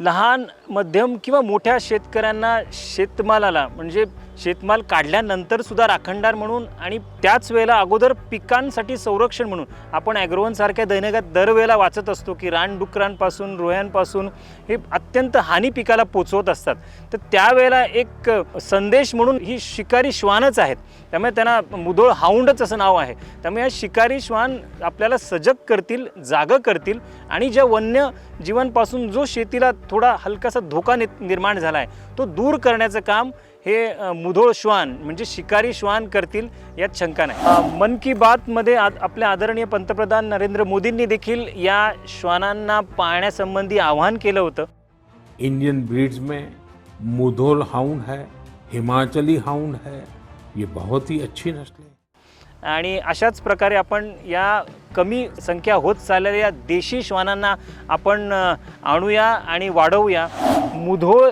लहान मध्यम किंवा मोठ्या शेतकऱ्यांना शेतमालाला म्हणजे शेतमाल काढल्यानंतर सुद्धा राखणदार म्हणून आणि त्याच वेळेला अगोदर पिकांसाठी संरक्षण म्हणून. आपण ॲग्रोवनसारख्या दैनिकात दरवेळेला वाचत असतो की रानडुकरांपासून रोह्यांपासून हे अत्यंत हानी पिकाला पोचवत असतात. तर त्यावेळेला एक संदेश म्हणून ही शिकारी श्वानच आहेत. त्यामुळे त्यांना मुधोळ हाऊंडच असं नाव आहे. त्यामुळे या शिकारी श्वान आपल्याला सजग करतील जागं करतील आणि ज्या वन्य जीवनपासून जो शेतीला थोडा हलकासा धोका नि निर्माण झाला आहे तो दूर करण्याचं काम हे मुधोळ श्वान म्हणजे शिकारी श्वान करतील यात शंका नाही. मन की बातमध्ये आ आपल्या आदरणीय पंतप्रधान नरेंद्र मोदींनी देखील या श्वानांना पाळण्यासंबंधी आवाहन केलं होतं. इंडियन ब्रीड्स में मुधोल हाउंड है हिमाचली हाउंड है ये बहुत ही अच्छी नस्ल है। आणि अशाच प्रकारे आपण या कमी संख्या होत चाललेल्या देशी श्वानांना आपण आणूया आणि वाढवूया. मुधोळ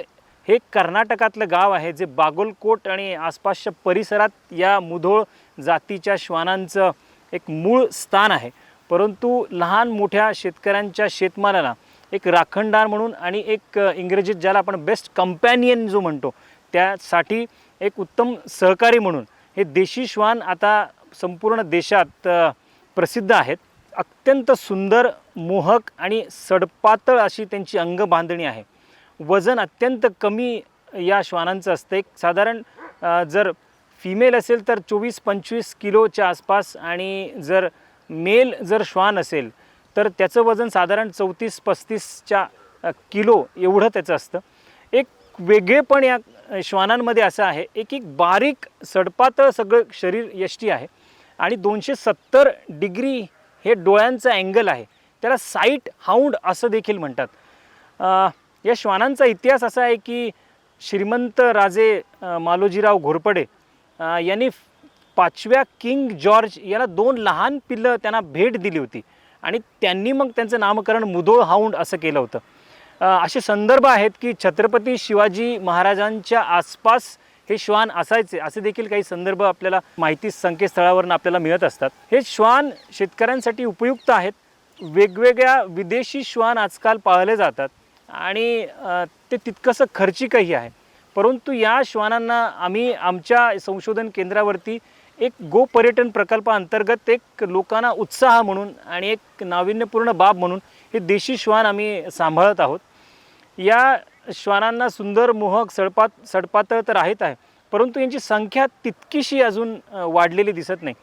हे कर्नाटकातलं गाव आहे जे बागोलकोट आणि आसपासच्या परिसरात या मुधोळ जातीच्या श्वानांचं एक मूळ स्थान आहे. परंतु लहान मोठ्या शेतकऱ्यांच्या शेतमालाला एक राखणदार म्हणून आणि एक इंग्रजीत ज्याला आपण बेस्ट कंपॅनियन जो म्हणतो त्यासाठी एक उत्तम सहकारी म्हणून हे देशी श्वान आता संपूर्ण देशात प्रसिद्ध आहेत. अत्यंत सुंदर मोहक आणि सडपातळ अशी त्यांची अंगबांधणी आहे. वजन अत्यंत कमी या श्वानांचं असतं. एक साधारण जर फिमेल असेल तर चोवीस पंचवीस किलोच्या आसपास आणि जर मेल जर श्वान असेल तर त्याचं वजन साधारण चौतीस पस्तीसच्या किलो एवढं त्याचं असतं. एक वेगळेपण या श्वानांमध्ये असं आहे. एक एक बारीक सडपातळ सगळं शरीर यष्टी आहे आणि दोनशे सत्तर डिग्री हे डोळ्यांचं अँगल आहे. त्याला साईट हाऊंड असं देखील म्हणतात. या श्वानांचा इतिहास असा आहे की श्रीमंत राजे मालोजीराव घोरपडे यांनी पाचव्या किंग जॉर्ज याला दोन लहान पिल्लं त्यांना भेट दिली होती. आणि त्यांनी मग त्यांचं नामकरण मुधोळ हाऊंड असं केलं होतं. असे संदर्भ आहेत की छत्रपती शिवाजी महाराजांच्या आसपास हे श्वान असायचे. असे देखील काही संदर्भ आपल्याला माहिती संकेतस्थळावरून आपल्याला मिळत असतात. हे श्वान शेतकऱ्यांसाठी उपयुक्त आहेत. वेगवेगळ्या विदेशी श्वान आजकाल पाळले जातात. आणि ते तितकंसं खर्चिकही आहे. परंतु या श्वानांना आम्ही आमच्या संशोधन केंद्रावरती एक गो पर्यटन प्रकल्पाअंतर्गत एक लोकांना उत्साह म्हणून आणि एक नाविन्यपूर्ण बाब म्हणून हे देशी श्वान आम्ही सांभाळत आहोत. या श्वानांना सुंदर मोहक सडपात सडपातळ तर आहेत आहे परंतु यांची संख्या तितकीशी अजून वाढलेली दिसत नाही.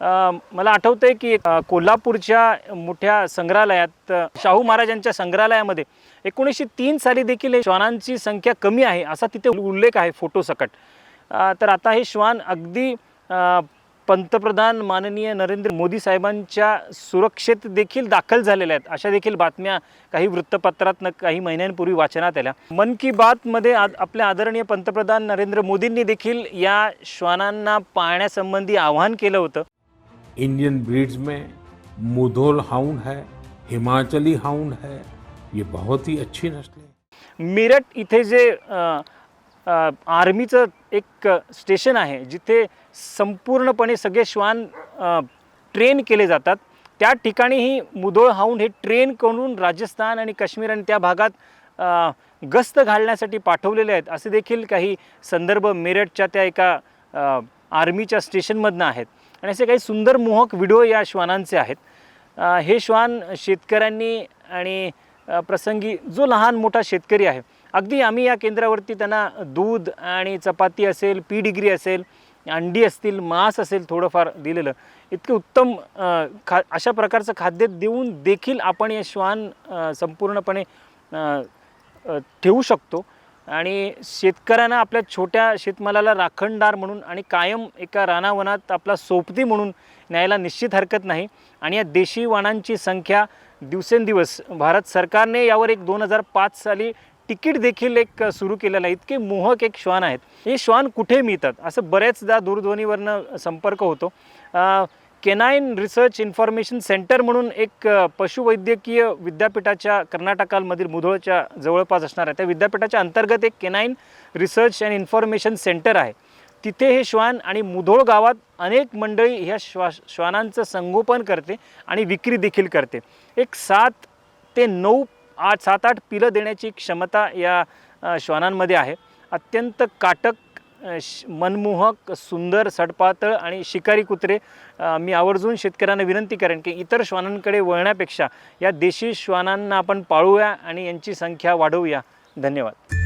मला आठवतं आहे की कोल्हापूरच्या मोठ्या संग्रहालयात शाहू महाराजांच्या संग्रहालयामध्ये एकोणीसशे तीन साली देखील हे श्वानांची संख्या कमी आहे असा तिथे उल्लेख आहे फोटोसकट. तर आता हे श्वान अगदी पंतप्रधान माननीय नरेंद्र मोदी साहेबांच्या सुरक्षेत देखील दाखल झालेल्या आहेत. अशा देखील बातम्या काही वृत्तपत्रातनं काही महिन्यांपूर्वी वाचनात आल्या. मन की बातमध्ये आज आपल्या आदरणीय पंतप्रधान नरेंद्र मोदींनी देखील या श्वानांना पाळण्यासंबंधी आवाहन केलं होतं. इंडियन ब्रीड्स में मुधोल हाउंड है हिमाचली हाउंड है ये बहुत ही अच्छी नस्ल है। मेरठ इथे जे आर्मीचं एक स्टेशन आहे जिथे संपूर्णपणे सगळे श्वान ट्रेन केले जातात. त्या ठिकाणीही मुधोळ हाऊंड हे ट्रेन करून राजस्थान आणि काश्मीर आणि त्या भागात गस्त घालण्यासाठी पाठवलेले आहेत. असे देखील काही संदर्भ मेरठच्या त्या एका आर्मीच्या स्टेशनमधनं आहेत. आणि असे काही सुंदर मोहक व्हिडिओ या श्वानांचे आहेत. हे श्वान शेतकऱ्यांनी आणि प्रसंगी जो लहान मोठा शेतकरी आहे अगदी आम्ही या केंद्रावरती त्यांना दूध आणि चपाती असेल पी डिग्री असेल अंडी असतील मांस असेल थोडंफार दिलेलं इतकं उत्तम खा अशा प्रकारचं खाद्य देऊन देखील आपण हे श्वान संपूर्णपणे ठेवू शकतो. आणि शेतकऱ्यांना आपल्या छोट्या शेतमालाला राखणदार म्हणून आणि कायम एका रानावनात आपला सोबती म्हणून न्यायला निश्चित हरकत नाही. आणि या देशी वाणांची संख्या दिवसेंदिवस भारत सरकारने यावर एक दोन हजार पाच साली तिकीट देखील एक सुरू केलेलं आहे. इतके मोहक एक श्वान आहेत. हे श्वान कुठे मिळतात? असं बऱ्याचदा दूरध्वनीवरनं संपर्क होतो. केनाईन रिसर्च इन्फॉर्मेशन सेंटर म्हणून एक पशुवैद्यकीय विद्यापीठाच्या कर्नाटकामधील मुधोळच्या जवळपास असणार आहे. त्या विद्यापीठाच्या अंतर्गत एक canine research and information centre आहे. तिथे हे श्वान आणि मुधोळ गावात अनेक मंडळी ह्या श्वा श्वानांचं संगोपन करते आणि विक्री देखील करते. एक सात ते नऊ आठ सात आठ पिलं देण्याची क्षमता या श्वानांमध्ये आहे. अत्यंत काटक मनमोहक सुंदर सडपातळ आणि शिकारी कुत्रे मी आवर्जून शेतकऱ्यांना विनंती करेन की इतर श्वानांकडे वळण्यापेक्षा या देशी श्वानांना आपण पाळूया आणि यांची संख्या वाढवूया. धन्यवाद.